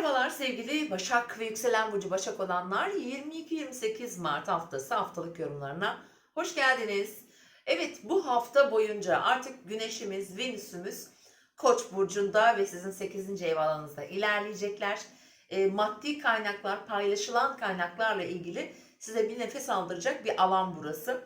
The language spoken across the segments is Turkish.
Merhabalar sevgili Başak ve Yükselen Burcu Başak olanlar 22-28 Mart haftası haftalık yorumlarına hoş geldiniz. Evet bu hafta boyunca artık Güneşimiz, Venüs'ümüz Koç burcunda ve sizin 8. ev alanınızda ilerleyecekler. E, maddi kaynaklar, paylaşılan kaynaklarla ilgili size bir nefes aldıracak bir alan burası.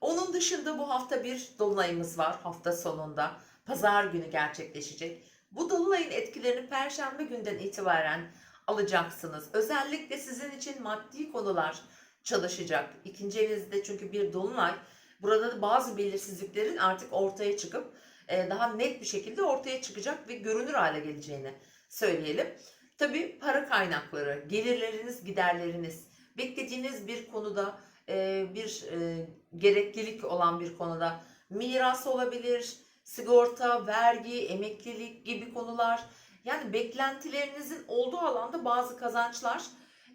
Onun dışında bu hafta bir dolunayımız var hafta sonunda. Pazar günü gerçekleşecek. Bu dolunayın etkilerini perşembe günden itibaren alacaksınız. Özellikle sizin için maddi konular çalışacak. İkinci evinizde çünkü bir dolunay. Burada da bazı belirsizliklerin artık ortaya çıkıp e, daha net bir şekilde ortaya çıkacak ve görünür hale geleceğini söyleyelim. Tabii para kaynakları, gelirleriniz, giderleriniz, beklediğiniz bir konuda e, bir e, gereklilik olan bir konuda miras olabilir, sigorta, vergi, emeklilik gibi konular. Yani beklentilerinizin olduğu alanda bazı kazançlar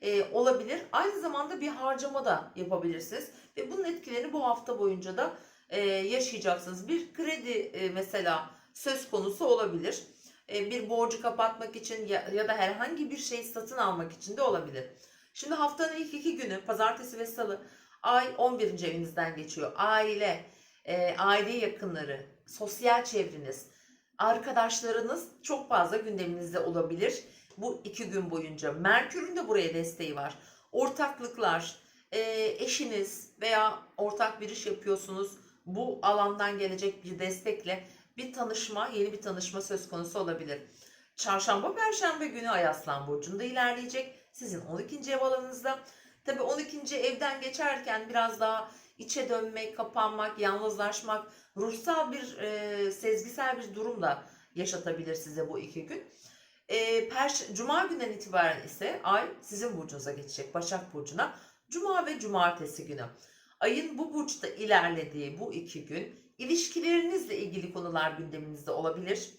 e, olabilir. Aynı zamanda bir harcama da yapabilirsiniz. Ve bunun etkilerini bu hafta boyunca da e, yaşayacaksınız. Bir kredi e, mesela söz konusu olabilir. E, bir borcu kapatmak için ya, ya da herhangi bir şey satın almak için de olabilir. Şimdi haftanın ilk iki günü pazartesi ve salı ay 11. evinizden geçiyor. Aile, e, aile yakınları, sosyal çevreniz, arkadaşlarınız çok fazla gündeminizde olabilir bu iki gün boyunca. Merkür'ün de buraya desteği var. Ortaklıklar, e, eşiniz veya ortak bir iş yapıyorsunuz. Bu alandan gelecek bir destekle bir tanışma, yeni bir tanışma söz konusu olabilir. Çarşamba, Perşembe günü Ay Aslan Burcu'nda ilerleyecek. Sizin 12. ev alanınızda. Tabii 12. evden geçerken biraz daha içe dönmek, kapanmak, yalnızlaşmak, ruhsal bir, e, sezgisel bir durum da yaşatabilir size bu iki gün. E, Perş Cuma günden itibaren ise Ay sizin burcunuza geçecek, Başak Burcu'na. Cuma ve Cumartesi günü. Ayın bu burçta ilerlediği bu iki gün ilişkilerinizle ilgili konular gündeminizde olabilir.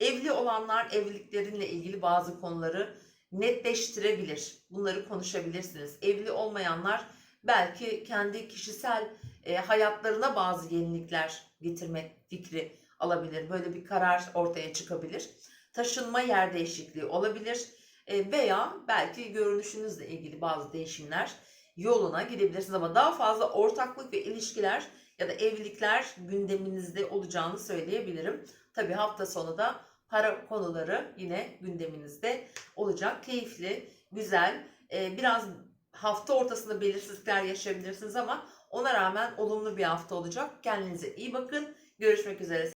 Evli olanlar evliliklerinle ilgili bazı konuları netleştirebilir. Bunları konuşabilirsiniz. Evli olmayanlar belki kendi kişisel e, hayatlarına bazı yenilikler getirmek fikri alabilir. Böyle bir karar ortaya çıkabilir. Taşınma yer değişikliği olabilir E, veya belki görünüşünüzle ilgili bazı değişimler yoluna gidebilirsiniz ama daha fazla ortaklık ve ilişkiler ya da evlilikler gündeminizde olacağını söyleyebilirim. Tabi hafta sonu da para konuları yine gündeminizde olacak. Keyifli, güzel, e, biraz hafta ortasında belirsizlikler yaşayabilirsiniz ama ona rağmen olumlu bir hafta olacak. Kendinize iyi bakın. Görüşmek üzere.